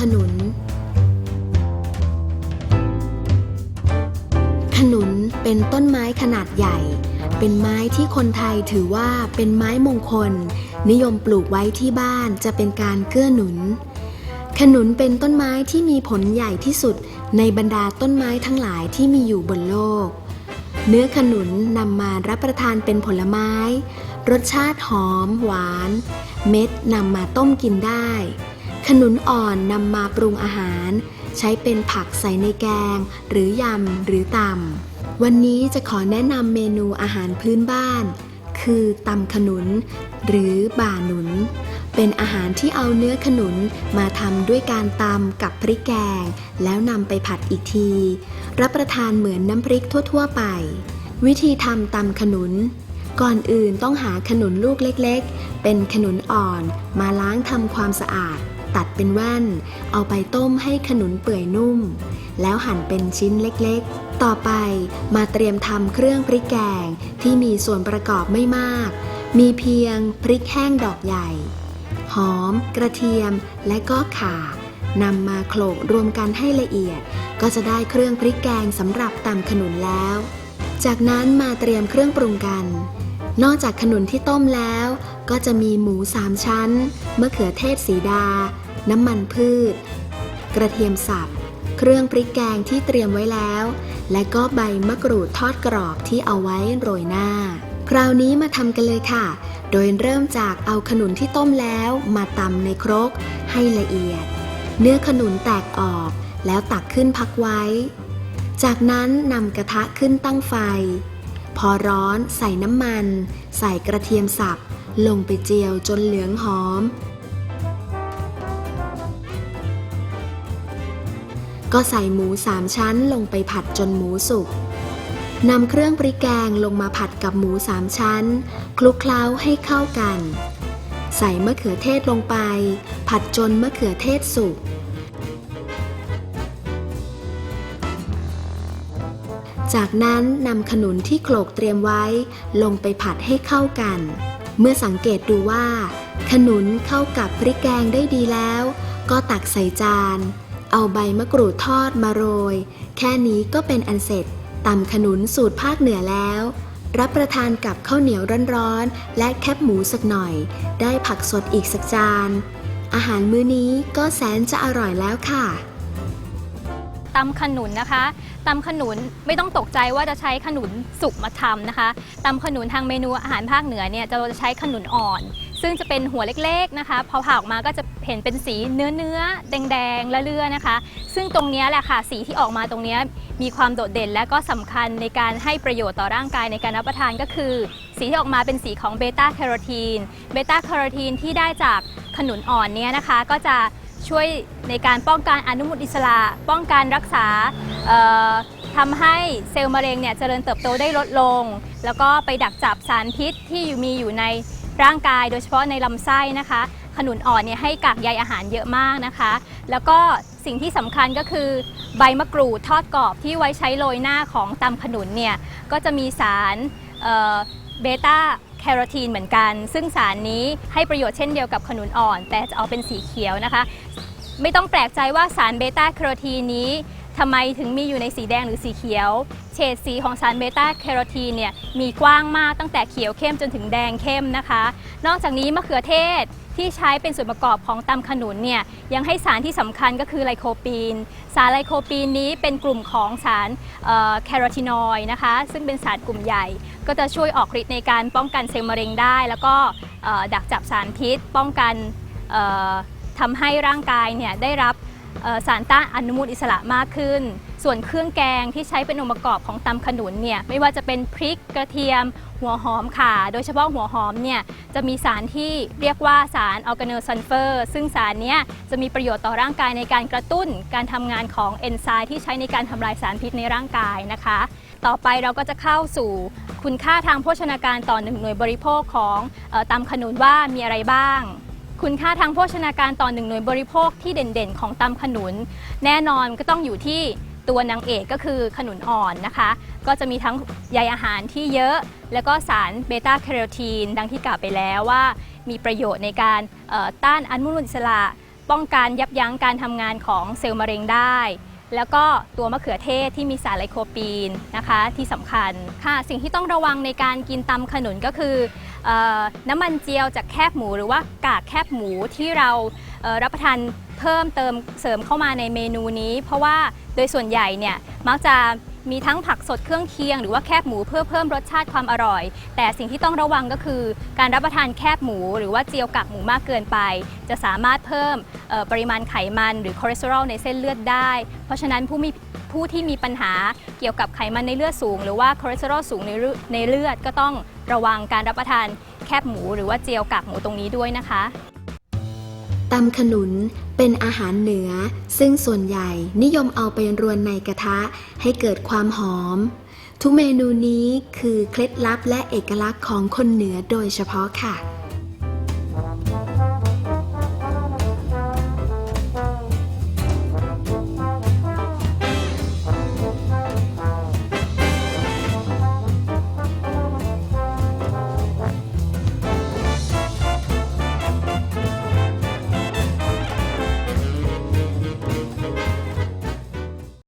ขนุน ขนุนเป็นต้นไม้ขนาดใหญ่ เป็นไม้ที่คนไทยถือว่าเป็นไม้มงคล นิยมปลูกไว้ที่บ้านจะเป็นการเกื้อหนุน ขนุนเป็นต้นไม้ที่มีผลใหญ่ที่สุดในบรรดาต้นไม้ทั้งหลายที่มีอยู่บนโลก เนื้อขนุนนำมารับประทานเป็นผลไม้ รสชาติหอม หวาน เม็ดนำมาต้มกินได้ ขนุนอ่อนนำมาปรุงอาหาร ใช้เป็นผักใส่ในแกง หรือยำหรือตำวันนี้จะขอแนะนำเมนูอาหารพื้นบ้าน คือตำขนุน หรือบ่าหนุน เป็นอาหารที่เอาเนื้อขนุนมาทำด้วยการตำกับพริกแกง แล้วนำไปผัดอีกที รับประทานเหมือนน้ำพริกทั่ว ๆ ไป วิธีทำตำขนุนก่อนอื่นต้องหาขนุนลูกเล็กๆ เป็นขนุนอ่อนมาล้างทำความสะอาด ตัดเป็นแว่น เอาไปต้มให้ขนุนเปื่อยนุ่ม แล้วหั่นเป็นชิ้นเล็กๆ ต่อไปมาเตรียมทำเครื่องพริกแกงที่มีส่วนประกอบไม่มาก มีเพียงพริกแห้งดอกใหญ่ หอม กระเทียมและก็ข่านำมาโขลกรวมกันให้ละเอียด ก็จะได้เครื่องพริกแกงสำหรับตำขนุนแล้ว จากนั้นมาเตรียมเครื่องปรุงกัน นอกจากขนุนที่ต้มแล้ว ก็จะมีหมูสามชั้นมะเขือเทศสีดา น้ำมันพืช กระเทียมสับ เครื่องพริกแกงที่เตรียมไว้แล้ว และก็ใบมะกรูดทอดกรอบที่เอาไว้โรยหน้า คราวนี้มาทำกันเลยค่ะ โดยเริ่มจากเอาขนุนที่ต้มแล้วมาตำในครก ให้ละเอียด เนื้อขนุนแตกออก แล้วตักขึ้นพักไว้ จากนั้นนำกระทะขึ้นตั้งไฟ พอร้อนใส่น้ำมัน ใส่กระเทียมสับ ลงไปเจียวจนเหลืองหอม ก็ใส่หมูสามชั้นลงไปผัดจนหมูสุกนำเครื่องพริแกงลงมาผัดกับหมูสามชั้น คลุกเคล้าให้เข้ากัน ใส่มะเขือเทศลงไป ผัดจนมะเขือเทศสุก จากนั้นนำขนุนที่โขลกเตรียมไว้ ลงไปผัดให้เข้ากัน เมื่อสังเกตดูว่า ขนุนเข้ากับพริกแกงได้ดีแล้ว ก็ตักใส่จาน เอาใบมะกรูดทอดมาโรย แค่นี้ก็เป็นอันเสร็จตำขนุนสูตรภาคเหนือแล้ว รับประทานกับข้าวเหนียวร้อนๆ และแคบหมูสักหน่อย ได้ผักสดอีกสักจาน อาหารมื้อนี้ก็แสนจะอร่อยแล้วค่ะ ตำขนุนนะคะตำขนุนไม่ต้องตกใจว่าจะใช้ขนุนสุกมาทำนะคะตำขนุนทางเมนูอาหารภาคเหนือเนี่ยจะเราจะใช้ขนุนอ่อน ซึ่งจะเป็นหัวเล็กๆนะคะพอผ่าออกมาก็จะเห็นเป็นสีเนื้อเนื้อๆแดงๆและเลือนะคะ ซึ่งตรงนี้แหละค่ะสีที่ออกมาตรงนี้มีความโดดเด่นและก็สำคัญในการให้ประโยชน์ต่อร่างกายในการรับประทานก็คือ สีที่ออกมาเป็นสีของเบต้าแคโรทีนเบต้าแคโรทีนที่ได้จากขนุนอ่อนเนี้ยนะคะก็จะ ช่วยในการป้องกันอนุมูลอิสระ ป้องกันรักษาทำให้เซลล์มะเร็งเนี่ยเจริญเติบโตได้ลดลง แล้วก็ไปดักจับสารพิษที่มีอยู่ในร่างกาย โดยเฉพาะในลำไส้นะคะ ขนุนอ่อนเนี่ยให้กากใยอาหารเยอะมากนะคะ แล้วก็สิ่งที่สำคัญก็คือใบมะกรูดทอดกรอบที่ไว้ใช้โรยหน้าของตำขนุนเนี่ยก็จะมีสารเบต้า คโรทีนเหมือนกัน ซึ่งสารนี้ให้ประโยชน์เช่นเดียวกับขนุนอ่อน แต่จะเอาเป็นสีเขียวนะคะ ไม่ต้องแปลกใจว่าสารเบต้าแคโรทีนนี้ทำไมถึงมีอยู่ในสีแดงหรือสีเขียว เฉดสีของสารเบต้าแคโรทีนเนี่ยมีกว้างมากตั้งแต่เขียวเข้มจนถึงแดงเข้มนะคะ นอกจากนี้มะเขือเทศ ที่ใช้เป็นส่วนประกอบของตำขนุนเนี่ยยังให้สารที่สำคัญก็คือไลโคปีน สารไลโคปีนนี้เป็นกลุ่มของสารแคโรทีนอยด์นะคะ ซึ่งเป็นสารกลุ่มใหญ่ ก็จะช่วยออกฤทธิ์ในการป้องกันเซลล์มะเร็งได้ แล้วก็ดักจับสารพิษ ป้องกันทำให้ร่างกายเนี่ยได้รับ สารต้านอนุมูลอิสระมากขึ้น ส่วนเครื่องแกงที่ใช้เป็นองค์ประกอบของตำขนุนเนี่ยไม่ว่าจะเป็นพริกกระเทียม หัวหอมข่าโดยเฉพาะหัวหอมเนี่ยจะมีสารที่เรียกว่าสารออร์แกเนลซัลเฟอร์ซึ่งสารนี้จะมีประโยชน์ต่อร่างกายในการกระตุ้นการทำงานของเอนไซม์ที่ใช้ในการทำลายสารพิษในร่างกายนะคะ ต่อไปเราก็จะเข้าสู่คุณค่าทางโภชนาการต่อหนึ่งหน่วยบริโภคของออตำขนุนว่ามีอะไรบ้าง คุณค่าทางโภชนาการต่อหนึ่งหน่วยบริโภคที่เด่นๆ ของตำขนุน แน่นอนก็ต้องอยู่ที่ตัวนางเอกก็คือขนุนอ่อนนะคะ ก็จะมีทั้งใยอาหารที่เยอะ แล้วก็สารเบต้าแคโรทีน ดังที่กล่าวไปแล้วว่า มีประโยชน์ในการต้านอนุมูลอิสระ ป้องกันยับยั้งการทำงานของเซลล์มะเร็งได้ แล้วก็ตัวมะเขือเทศที่มีสารไลโคปีนนะคะที่สำคัญค่ะสิ่งที่ต้องระวังในการกินตำขนุนก็คือ น้ำมันเจียวจากแคบหมูหรือว่ากากแคบหมูที่เรารับประทานเพิ่มเติมเสริมเข้ามาในเมนูนี้ เพราะว่าโดยส่วนใหญ่เนี่ยมักจะ มีทั้งผักสดเครื่องเคียงหรือว่าแคบหมูเพื่อเพิ่มรสชาติความอร่อย แต่สิ่งที่ต้องระวังก็คือ การรับประทานแคบหมู หรือว่าเจียวกากหมูมากเกินไป จะสามารถเพิ่มปริมาณไขมัน หรือคอเลสเตอรอลในเส้นเลือดได้ เพราะฉะนั้นผู้มีผู้ที่มีปัญหาเกี่ยวกับไขมันในเลือดสูง หรือว่าคอเลสเตอรอลสูงในเลือดในเลือดก็ต้องระวังการรับประทานแคบหมู หรือว่าเจียวกากหมูตรงนี้ด้วยนะคะ ตำขนุนเป็นอาหารเหนือ ซึ่งส่วนใหญ่นิยมเอาไปรวนในกระทะให้เกิดความหอม ทุกเมนูนี้คือเคล็ดลับและเอกลักษณ์ของคนเหนือโดยเฉพาะค่ะ